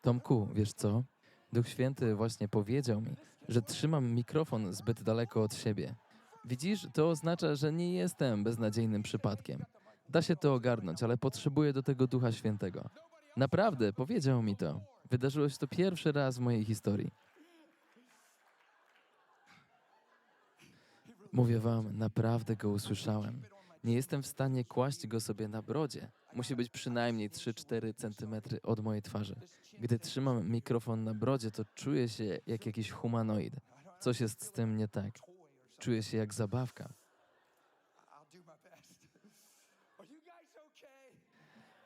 Tomku, wiesz co? Duch Święty właśnie powiedział mi, że trzymam mikrofon zbyt daleko od siebie. Widzisz, to oznacza, że nie jestem beznadziejnym przypadkiem. Da się to ogarnąć, ale potrzebuję do tego Ducha Świętego. Naprawdę, powiedział mi to. Wydarzyło się to pierwszy raz w mojej historii. Mówię wam, naprawdę go usłyszałem. Nie jestem w stanie kłaść go sobie na brodzie. Musi być przynajmniej 3-4 centymetry od mojej twarzy. Gdy trzymam mikrofon na brodzie, to czuję się jak jakiś humanoid. Coś jest z tym nie tak. Czuję się jak zabawka.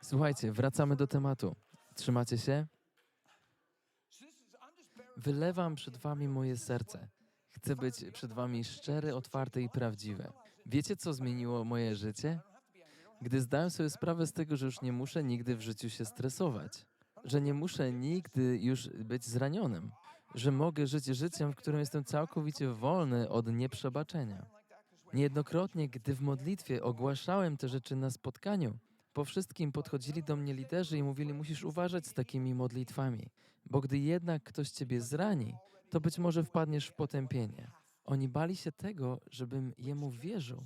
Słuchajcie, wracamy do tematu. Trzymacie się? Wylewam przed wami moje serce. Chcę być przed wami szczery, otwarty i prawdziwy. Wiecie, co zmieniło moje życie? Gdy zdałem sobie sprawę z tego, że już nie muszę nigdy w życiu się stresować, że nie muszę nigdy już być zranionym, że mogę żyć życiem, w którym jestem całkowicie wolny od nieprzebaczenia. Niejednokrotnie, gdy w modlitwie ogłaszałem te rzeczy na spotkaniu, po wszystkim podchodzili do mnie liderzy i mówili: Musisz uważać z takimi modlitwami, bo gdy jednak ktoś ciebie zrani, to być może wpadniesz w potępienie. Oni bali się tego, żebym jemu wierzył.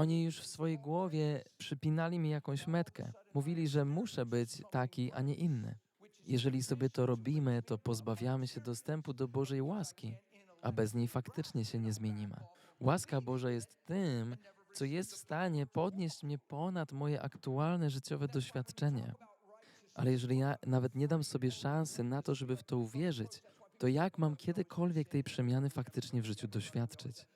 Oni już w swojej głowie przypinali mi jakąś metkę. Mówili, że muszę być taki, a nie inny. Jeżeli sobie to robimy, to pozbawiamy się dostępu do Bożej łaski, a bez niej faktycznie się nie zmienimy. Łaska Boża jest tym, co jest w stanie podnieść mnie ponad moje aktualne życiowe doświadczenie. Ale jeżeli ja nawet nie dam sobie szansy na to, żeby w to uwierzyć, to jak mam kiedykolwiek tej przemiany faktycznie w życiu doświadczyć?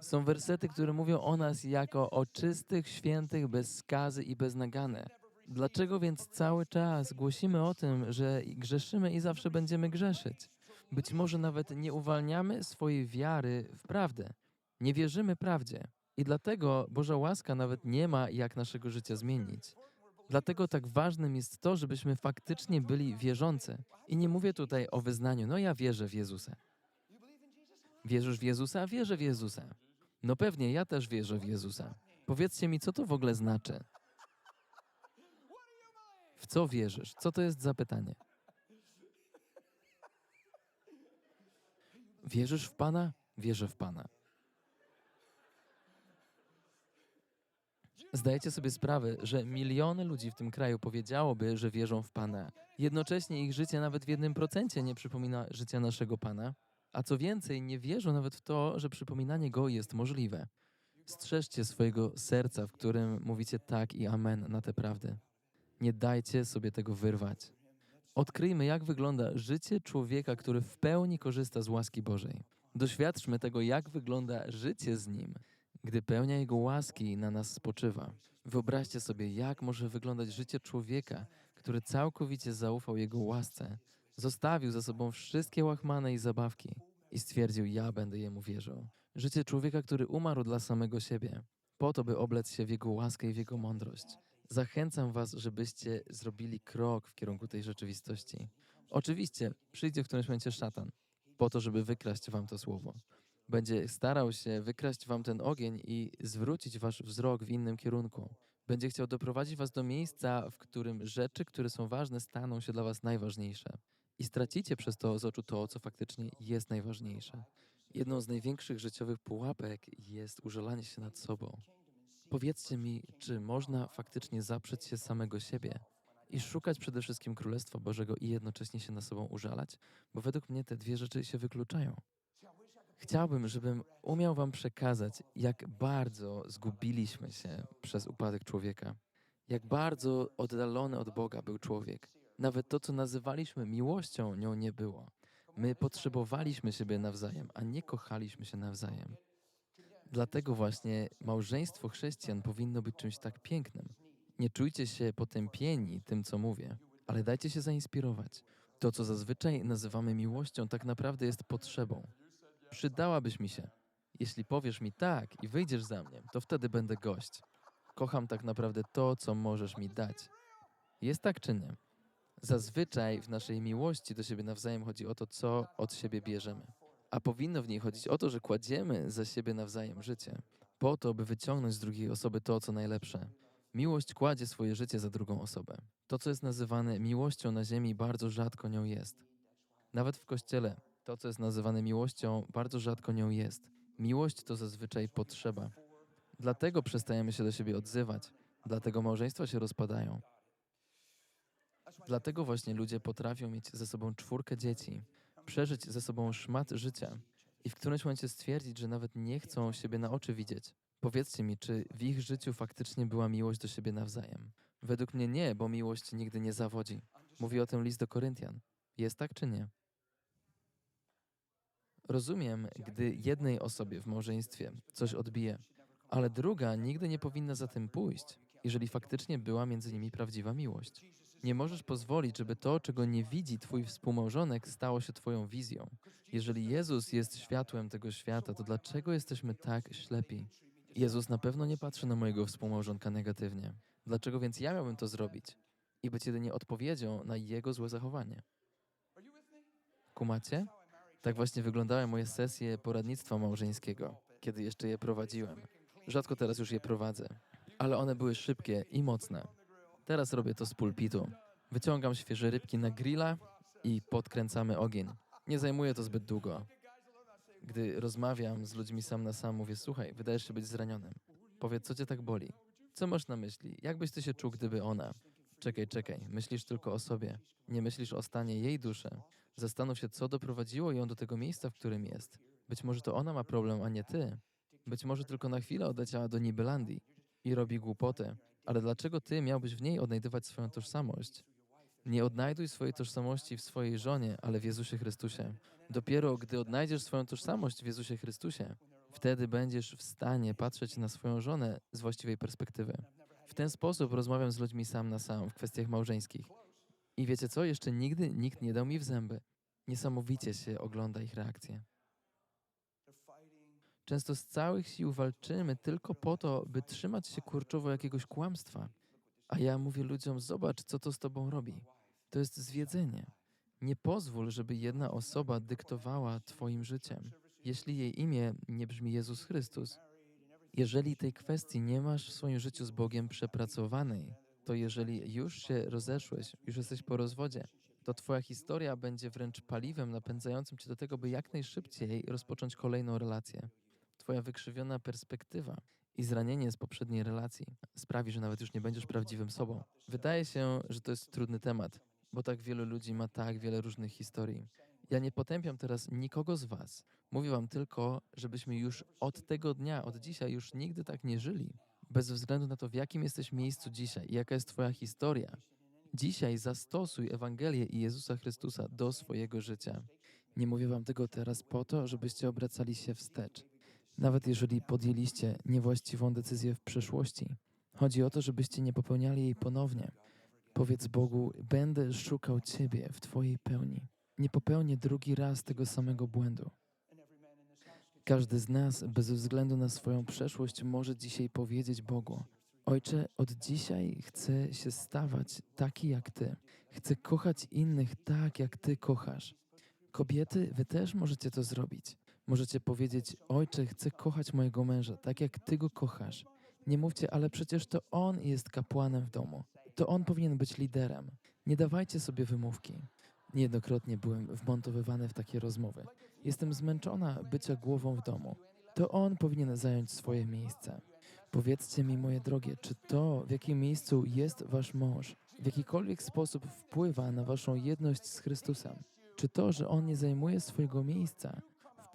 Są wersety, które mówią o nas jako o czystych, świętych, bez skazy i bez nagany. Dlaczego więc cały czas głosimy o tym, że grzeszymy i zawsze będziemy grzeszyć? Być może nawet nie uwalniamy swojej wiary w prawdę. Nie wierzymy prawdzie. I dlatego Boża łaska nawet nie ma jak naszego życia zmienić. Dlatego tak ważnym jest to, żebyśmy faktycznie byli wierzący. I nie mówię tutaj o wyznaniu, no ja wierzę w Jezusa. Wierzysz w Jezusa? Wierzę w Jezusa. No pewnie, ja też wierzę w Jezusa. Powiedzcie mi, co to w ogóle znaczy? W co wierzysz? Co to jest za pytanie? Wierzysz w Pana? Wierzę w Pana. Zdajecie sobie sprawę, że miliony ludzi w tym kraju powiedziałoby, że wierzą w Pana. Jednocześnie ich życie nawet w jednym procencie nie przypomina życia naszego Pana. A co więcej, nie wierzą nawet w to, że przypominanie Go jest możliwe. Strzeżcie swojego serca, w którym mówicie tak i amen na te prawdy. Nie dajcie sobie tego wyrwać. Odkryjmy, jak wygląda życie człowieka, który w pełni korzysta z łaski Bożej. Doświadczmy tego, jak wygląda życie z Nim, gdy pełnia Jego łaski na nas spoczywa. Wyobraźcie sobie, jak może wyglądać życie człowieka, który całkowicie zaufał Jego łasce, zostawił za sobą wszystkie łachmane i zabawki i stwierdził, ja będę Jemu wierzył. Życie człowieka, który umarł dla samego siebie, po to, by oblec się w Jego łaskę i w Jego mądrość. Zachęcam Was, żebyście zrobili krok w kierunku tej rzeczywistości. Oczywiście przyjdzie w którymś momencie szatan, po to, żeby wykraść Wam to słowo. Będzie starał się wykraść Wam ten ogień i zwrócić Wasz wzrok w innym kierunku. Będzie chciał doprowadzić Was do miejsca, w którym rzeczy, które są ważne, staną się dla Was najważniejsze. I stracicie przez to z oczu to, co faktycznie jest najważniejsze. Jedną z największych życiowych pułapek jest użalanie się nad sobą. Powiedzcie mi, czy można faktycznie zaprzeć się samego siebie i szukać przede wszystkim Królestwa Bożego i jednocześnie się na sobą użalać? Bo według mnie te dwie rzeczy się wykluczają. Chciałbym, żebym umiał Wam przekazać, jak bardzo zgubiliśmy się przez upadek człowieka. Jak bardzo oddalony od Boga był człowiek. Nawet to, co nazywaliśmy miłością, nią nie było. My potrzebowaliśmy siebie nawzajem, a nie kochaliśmy się nawzajem. Dlatego właśnie małżeństwo chrześcijan powinno być czymś tak pięknym. Nie czujcie się potępieni tym, co mówię, ale dajcie się zainspirować. To, co zazwyczaj nazywamy miłością, tak naprawdę jest potrzebą. Przydałabyś mi się. Jeśli powiesz mi tak i wyjdziesz za mnie, to wtedy będę gość. Kocham tak naprawdę to, co możesz mi dać. Jest tak czy nie? Zazwyczaj w naszej miłości do siebie nawzajem chodzi o to, co od siebie bierzemy. A powinno w niej chodzić o to, że kładziemy za siebie nawzajem życie, po to, by wyciągnąć z drugiej osoby to, co najlepsze. Miłość kładzie swoje życie za drugą osobę. To, co jest nazywane miłością na ziemi, bardzo rzadko nią jest. Nawet w kościele, to, co jest nazywane miłością, bardzo rzadko nią jest. Miłość to zazwyczaj potrzeba. Dlatego przestajemy się do siebie odzywać, dlatego małżeństwa się rozpadają. Dlatego właśnie ludzie potrafią mieć ze sobą czwórkę dzieci, przeżyć ze sobą szmat życia i w którymś momencie stwierdzić, że nawet nie chcą siebie na oczy widzieć. Powiedzcie mi, czy w ich życiu faktycznie była miłość do siebie nawzajem? Według mnie nie, bo miłość nigdy nie zawodzi. Mówi o tym list do Koryntian. Jest tak czy nie? Rozumiem, gdy jednej osobie w małżeństwie coś odbije, ale druga nigdy nie powinna za tym pójść, jeżeli faktycznie była między nimi prawdziwa miłość. Nie możesz pozwolić, żeby to, czego nie widzi twój współmałżonek, stało się twoją wizją. Jeżeli Jezus jest światłem tego świata, to dlaczego jesteśmy tak ślepi? Jezus na pewno nie patrzy na mojego współmałżonka negatywnie. Dlaczego więc ja miałbym to zrobić i być jedynie odpowiedzią na jego złe zachowanie? Kumacie? Tak właśnie wyglądały moje sesje poradnictwa małżeńskiego, kiedy jeszcze je prowadziłem. Rzadko teraz już je prowadzę, ale one były szybkie i mocne. Teraz robię to z pulpitu. Wyciągam świeże rybki na grilla i podkręcamy ogień. Nie zajmuje to zbyt długo. Gdy rozmawiam z ludźmi sam na sam, mówię: Słuchaj, wydajesz się być zranionym. Powiedz, co cię tak boli? Co masz na myśli? Jak byś ty się czuł, gdyby ona? Czekaj, czekaj, myślisz tylko o sobie. Nie myślisz o stanie jej duszy. Zastanów się, co doprowadziło ją do tego miejsca, w którym jest. Być może to ona ma problem, a nie ty. Być może tylko na chwilę odleciała do Nibelandii i robi głupotę. Ale dlaczego ty miałbyś w niej odnajdywać swoją tożsamość? Nie odnajduj swojej tożsamości w swojej żonie, ale w Jezusie Chrystusie. Dopiero gdy odnajdziesz swoją tożsamość w Jezusie Chrystusie, wtedy będziesz w stanie patrzeć na swoją żonę z właściwej perspektywy. W ten sposób rozmawiam z ludźmi sam na sam w kwestiach małżeńskich. I wiecie co? Jeszcze nigdy nikt nie dał mi w zęby. Niesamowicie się ogląda ich reakcje. Często z całych sił walczymy tylko po to, by trzymać się kurczowo jakiegoś kłamstwa. A ja mówię ludziom: Zobacz, co to z tobą robi. To jest zwiedzenie. Nie pozwól, żeby jedna osoba dyktowała Twoim życiem, jeśli jej imię nie brzmi Jezus Chrystus. Jeżeli tej kwestii nie masz w swoim życiu z Bogiem przepracowanej, to jeżeli już się rozeszłeś, już jesteś po rozwodzie, to Twoja historia będzie wręcz paliwem napędzającym Cię do tego, by jak najszybciej rozpocząć kolejną relację. Twoja wykrzywiona perspektywa i zranienie z poprzedniej relacji sprawi, że nawet już nie będziesz prawdziwym sobą. Wydaje się, że to jest trudny temat, bo tak wielu ludzi ma tak wiele różnych historii. Ja nie potępiam teraz nikogo z Was. Mówię Wam tylko, żebyśmy już od tego dnia, od dzisiaj, już nigdy tak nie żyli. Bez względu na to, w jakim jesteś miejscu dzisiaj i jaka jest Twoja historia. Dzisiaj zastosuj Ewangelię i Jezusa Chrystusa do swojego życia. Nie mówię Wam tego teraz po to, żebyście obracali się wstecz. Nawet jeżeli podjęliście niewłaściwą decyzję w przeszłości, chodzi o to, żebyście nie popełniali jej ponownie. Powiedz Bogu: Będę szukał Ciebie w Twojej pełni. Nie popełnię drugi raz tego samego błędu. Każdy z nas, bez względu na swoją przeszłość, może dzisiaj powiedzieć Bogu: Ojcze, od dzisiaj chcę się stawać taki jak Ty. Chcę kochać innych tak, jak Ty kochasz. Kobiety, Wy też możecie to zrobić. Możecie powiedzieć: Ojcze, chcę kochać mojego męża tak, jak Ty go kochasz. Nie mówcie, ale przecież to on jest kapłanem w domu. To on powinien być liderem. Nie dawajcie sobie wymówki. Niejednokrotnie byłem wmontowywany w takie rozmowy. Jestem zmęczona bycia głową w domu. To on powinien zająć swoje miejsce. Powiedzcie mi, moje drogie, czy to, w jakim miejscu jest wasz mąż, w jakikolwiek sposób wpływa na waszą jedność z Chrystusem? Czy to, że on nie zajmuje swojego miejsca,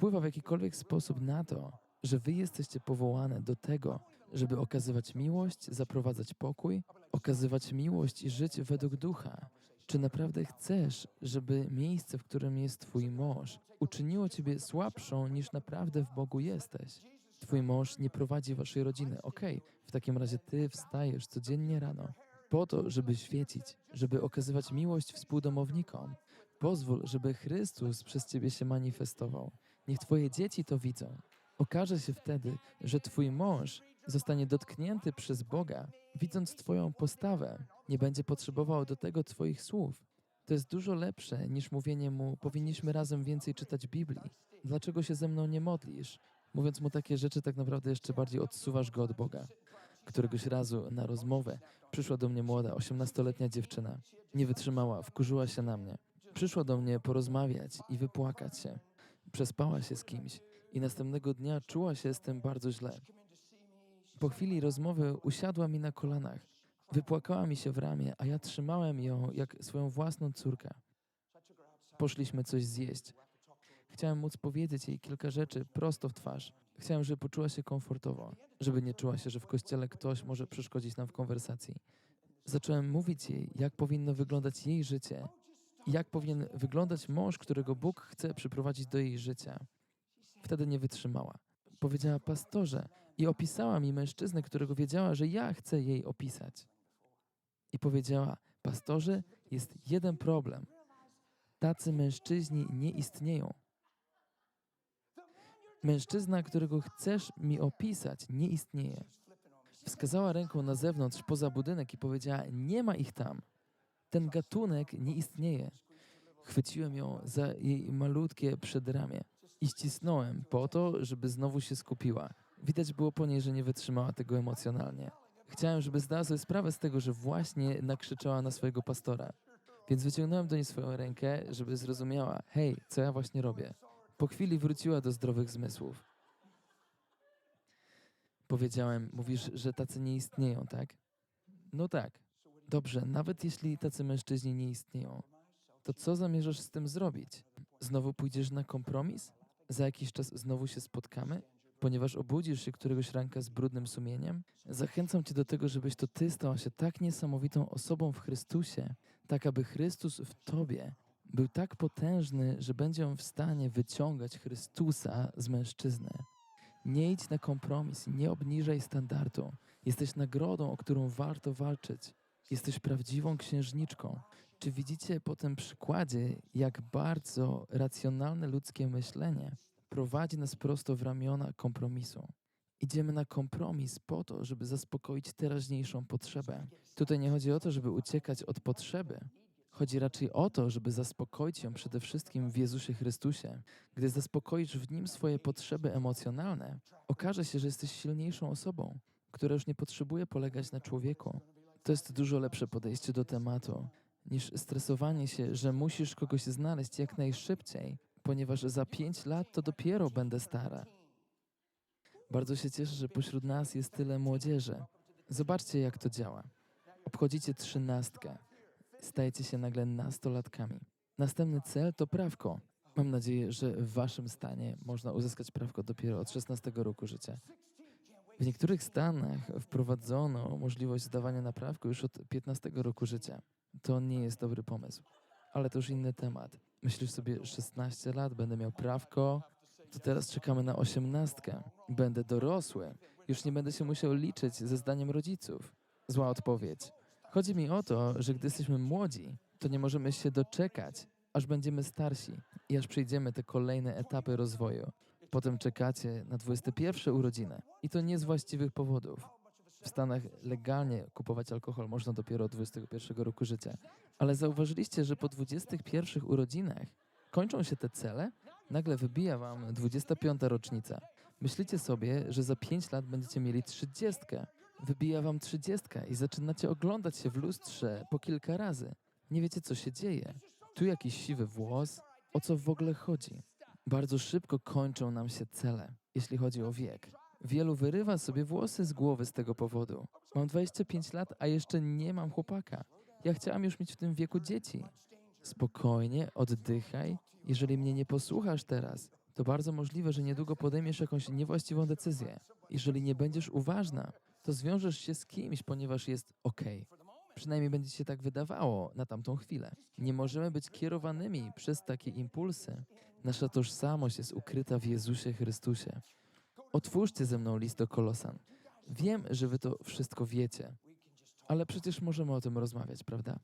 wpływa w jakikolwiek sposób na to, że wy jesteście powołane do tego, żeby okazywać miłość, zaprowadzać pokój, okazywać miłość i żyć według ducha? Czy naprawdę chcesz, żeby miejsce, w którym jest Twój mąż, uczyniło Ciebie słabszą niż naprawdę w Bogu jesteś? Twój mąż nie prowadzi Waszej rodziny. Okej, w takim razie Ty wstajesz codziennie rano po to, żeby świecić, żeby okazywać miłość współdomownikom. Pozwól, żeby Chrystus przez Ciebie się manifestował. Niech Twoje dzieci to widzą. Okaże się wtedy, że Twój mąż zostanie dotknięty przez Boga, widząc Twoją postawę, nie będzie potrzebował do tego Twoich słów. To jest dużo lepsze niż mówienie mu: Powinniśmy razem więcej czytać Biblii. Dlaczego się ze mną nie modlisz? Mówiąc mu takie rzeczy, tak naprawdę jeszcze bardziej odsuwasz go od Boga. Któregoś razu na rozmowę przyszła do mnie młoda, 18-letnia dziewczyna. Nie wytrzymała, wkurzyła się na mnie. Przyszła do mnie porozmawiać i wypłakać się. Przespała się z kimś i następnego dnia czuła się z tym bardzo źle. Po chwili rozmowy usiadła mi na kolanach. Wypłakała mi się w ramię, a ja trzymałem ją jak swoją własną córkę. Poszliśmy coś zjeść. Chciałem móc powiedzieć jej kilka rzeczy prosto w twarz. Chciałem, żeby poczuła się komfortowo, żeby nie czuła się, że w kościele ktoś może przeszkodzić nam w konwersacji. Zacząłem mówić jej, jak powinno wyglądać jej życie, jak powinien wyglądać mąż, którego Bóg chce przyprowadzić do jej życia. Wtedy nie wytrzymała. Powiedziała pastorze i opisała mi mężczyznę, którego wiedziała, że ja chcę jej opisać. I powiedziała: Pastorze, jest jeden problem. Tacy mężczyźni nie istnieją. Mężczyzna, którego chcesz mi opisać, nie istnieje. Wskazała ręką na zewnątrz, poza budynek i powiedziała: Nie ma ich tam. Ten gatunek nie istnieje. Chwyciłem ją za jej malutkie przedramię i ścisnąłem po to, żeby znowu się skupiła. Widać było po niej, że nie wytrzymała tego emocjonalnie. Chciałem, żeby zdała sobie sprawę z tego, że właśnie nakrzyczała na swojego pastora. Więc wyciągnąłem do niej swoją rękę, żeby zrozumiała: hej, co ja właśnie robię. Po chwili wróciła do zdrowych zmysłów. Powiedziałem: Mówisz, że tacy nie istnieją, tak? No tak. Dobrze, nawet jeśli tacy mężczyźni nie istnieją, to co zamierzasz z tym zrobić? Znowu pójdziesz na kompromis? Za jakiś czas znowu się spotkamy? Ponieważ obudzisz się któregoś ranka z brudnym sumieniem? Zachęcam Cię do tego, żebyś to Ty stała się tak niesamowitą osobą w Chrystusie, tak aby Chrystus w Tobie był tak potężny, że będzie on w stanie wyciągać Chrystusa z mężczyzny. Nie idź na kompromis, nie obniżaj standardu. Jesteś nagrodą, o którą warto walczyć. Jesteś prawdziwą księżniczką. Czy widzicie po tym przykładzie, jak bardzo racjonalne ludzkie myślenie prowadzi nas prosto w ramiona kompromisu? Idziemy na kompromis po to, żeby zaspokoić teraźniejszą potrzebę. Tutaj nie chodzi o to, żeby uciekać od potrzeby. Chodzi raczej o to, żeby zaspokoić ją przede wszystkim w Jezusie Chrystusie. Gdy zaspokoisz w Nim swoje potrzeby emocjonalne, okaże się, że jesteś silniejszą osobą, która już nie potrzebuje polegać na człowieku. To jest dużo lepsze podejście do tematu niż stresowanie się, że musisz kogoś znaleźć jak najszybciej, ponieważ za pięć lat to dopiero będę stara. Bardzo się cieszę, że pośród nas jest tyle młodzieży. Zobaczcie, jak to działa. Obchodzicie trzynastkę. Stajecie się nagle nastolatkami. Następny cel to prawko. Mam nadzieję, że w waszym stanie można uzyskać prawko dopiero od 16 roku życia. W niektórych stanach wprowadzono możliwość zdawania na prawko już od 15 roku życia. To nie jest dobry pomysł. Ale to już inny temat. Myślisz sobie, 16 lat, będę miał prawko, to teraz czekamy na 18. Będę dorosły. Już nie będę się musiał liczyć ze zdaniem rodziców. Zła odpowiedź. Chodzi mi o to, że gdy jesteśmy młodzi, to nie możemy się doczekać, aż będziemy starsi i aż przejdziemy te kolejne etapy rozwoju. Potem czekacie na 21 urodziny i to nie z właściwych powodów. W Stanach legalnie kupować alkohol można dopiero od 21 roku życia. Ale zauważyliście, że po 21 urodzinach kończą się te cele? Nagle wybija wam 25 rocznica. Myślicie sobie, że za 5 lat będziecie mieli 30. Wybija wam 30 i zaczynacie oglądać się w lustrze po kilka razy. Nie wiecie, co się dzieje. Tu jakiś siwy włos. O co w ogóle chodzi? Bardzo szybko kończą nam się cele, jeśli chodzi o wiek. Wielu wyrywa sobie włosy z głowy z tego powodu. Mam 25 lat, a jeszcze nie mam chłopaka. Ja chciałam już mieć w tym wieku dzieci. Spokojnie, oddychaj. Jeżeli mnie nie posłuchasz teraz, to bardzo możliwe, że niedługo podejmiesz jakąś niewłaściwą decyzję. Jeżeli nie będziesz uważna, to zwiążesz się z kimś, ponieważ jest ok. Przynajmniej będzie się tak wydawało na tamtą chwilę. Nie możemy być kierowanymi przez takie impulsy. Nasza tożsamość jest ukryta w Jezusie Chrystusie. Otwórzcie ze mną list do Kolosan. Wiem, że wy to wszystko wiecie, ale przecież możemy o tym rozmawiać, prawda?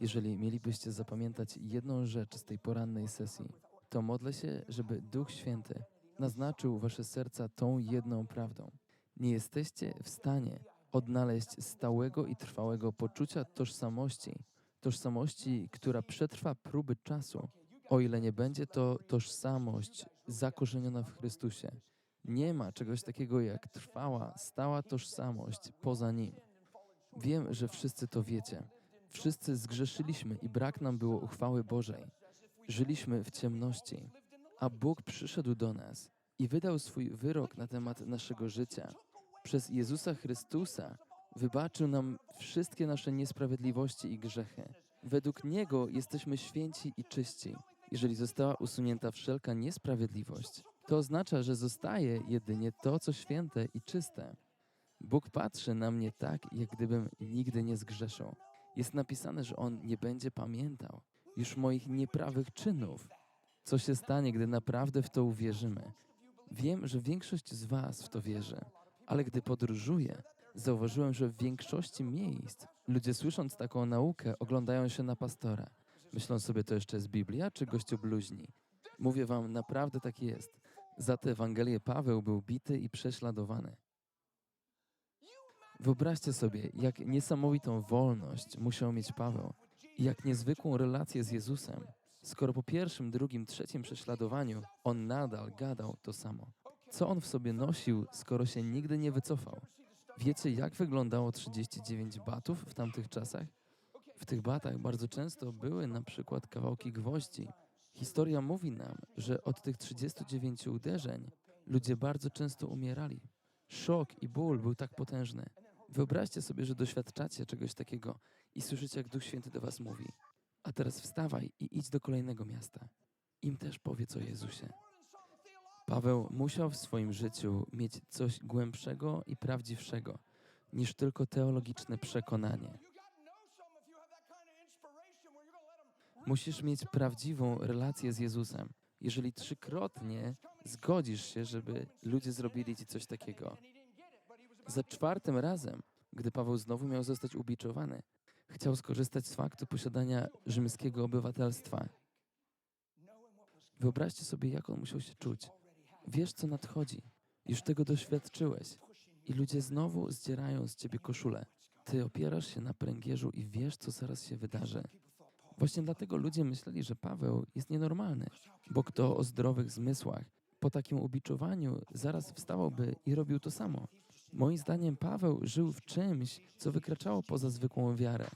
Jeżeli mielibyście zapamiętać jedną rzecz z tej porannej sesji, to modlę się, żeby Duch Święty naznaczył wasze serca tą jedną prawdą. Nie jesteście w stanie odnaleźć stałego i trwałego poczucia tożsamości, tożsamości, która przetrwa próby czasu, o ile nie będzie to tożsamość zakorzeniona w Chrystusie. Nie ma czegoś takiego jak trwała, stała tożsamość poza Nim. Wiem, że wszyscy to wiecie. Wszyscy zgrzeszyliśmy i brak nam było uchwały Bożej. Żyliśmy w ciemności, a Bóg przyszedł do nas i wydał swój wyrok na temat naszego życia. Przez Jezusa Chrystusa wybaczył nam wszystkie nasze niesprawiedliwości i grzechy. Według Niego jesteśmy święci i czyści. Jeżeli została usunięta wszelka niesprawiedliwość, to oznacza, że zostaje jedynie to, co święte i czyste. Bóg patrzy na mnie tak, jak gdybym nigdy nie zgrzeszył. Jest napisane, że On nie będzie pamiętał już moich nieprawych czynów. Co się stanie, gdy naprawdę w to uwierzymy? Wiem, że większość z Was w to wierzy, ale gdy podróżuję, zauważyłem, że w większości miejsc ludzie słysząc taką naukę oglądają się na pastora. Myślą sobie, to jeszcze jest Biblia, czy gościu bluźni? Mówię Wam, naprawdę tak jest. Za tę Ewangelię Paweł był bity i prześladowany. Wyobraźcie sobie, jak niesamowitą wolność musiał mieć Paweł i jak niezwykłą relację z Jezusem, skoro po pierwszym, drugim, trzecim prześladowaniu on nadal gadał to samo. Co on w sobie nosił, skoro się nigdy nie wycofał? Wiecie, jak wyglądało 39 batów w tamtych czasach? W tych batach bardzo często były na przykład kawałki gwoździ. Historia mówi nam, że od tych 39 uderzeń ludzie bardzo często umierali. Szok i ból był tak potężny. Wyobraźcie sobie, że doświadczacie czegoś takiego i słyszycie, jak Duch Święty do was mówi. A teraz wstawaj i idź do kolejnego miasta. Im też powiedz o Jezusie. Paweł musiał w swoim życiu mieć coś głębszego i prawdziwszego niż tylko teologiczne przekonanie. Musisz mieć prawdziwą relację z Jezusem. Jeżeli trzykrotnie zgodzisz się, żeby ludzie zrobili ci coś takiego. Za czwartym razem, gdy Paweł znowu miał zostać ubiczowany, chciał skorzystać z faktu posiadania rzymskiego obywatelstwa. Wyobraźcie sobie, jak on musiał się czuć. Wiesz, co nadchodzi. Już tego doświadczyłeś. I ludzie znowu zdzierają z ciebie koszulę. Ty opierasz się na pręgierzu i wiesz, co zaraz się wydarzy. Właśnie dlatego ludzie myśleli, że Paweł jest nienormalny, bo kto o zdrowych zmysłach po takim ubiczowaniu zaraz wstawałby i robił to samo. Moim zdaniem Paweł żył w czymś, co wykraczało poza zwykłą wiarę.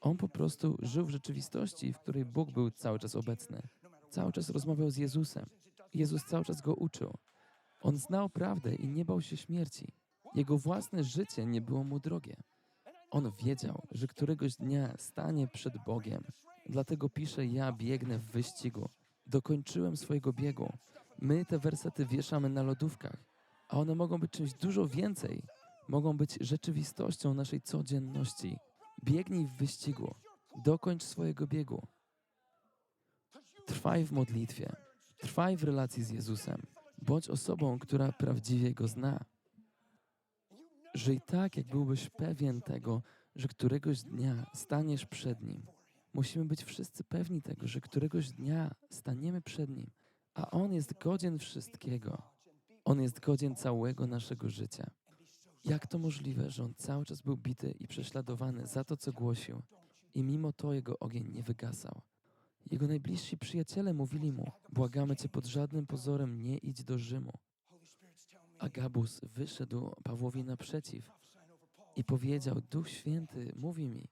On po prostu żył w rzeczywistości, w której Bóg był cały czas obecny. Cały czas rozmawiał z Jezusem. Jezus cały czas go uczył. On znał prawdę i nie bał się śmierci. Jego własne życie nie było mu drogie. On wiedział, że któregoś dnia stanie przed Bogiem. Dlatego pisze: Ja biegnę w wyścigu. Dokończyłem swojego biegu. My te wersety wieszamy na lodówkach, a one mogą być czymś dużo więcej. Mogą być rzeczywistością naszej codzienności. Biegnij w wyścigu. Dokończ swojego biegu. Trwaj w modlitwie. Trwaj w relacji z Jezusem. Bądź osobą, która prawdziwie go zna. Żyj tak, jak byłbyś pewien tego, że któregoś dnia staniesz przed Nim. Musimy być wszyscy pewni tego, że któregoś dnia staniemy przed Nim, a On jest godzien wszystkiego. On jest godzien całego naszego życia. Jak to możliwe, że On cały czas był bity i prześladowany za to, co głosił, i mimo to Jego ogień nie wygasał? Jego najbliżsi przyjaciele mówili Mu, błagamy Cię pod żadnym pozorem, nie idź do Rzymu. Agabus wyszedł Pawłowi naprzeciw i powiedział: Duch Święty mówi mi,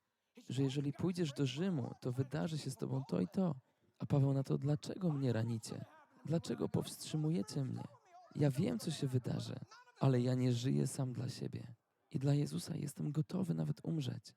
że jeżeli pójdziesz do Rzymu, to wydarzy się z tobą to i to. A Paweł na to: Dlaczego mnie ranicie? Dlaczego powstrzymujecie mnie? Ja wiem, co się wydarzy, ale ja nie żyję sam dla siebie. I dla Jezusa jestem gotowy nawet umrzeć.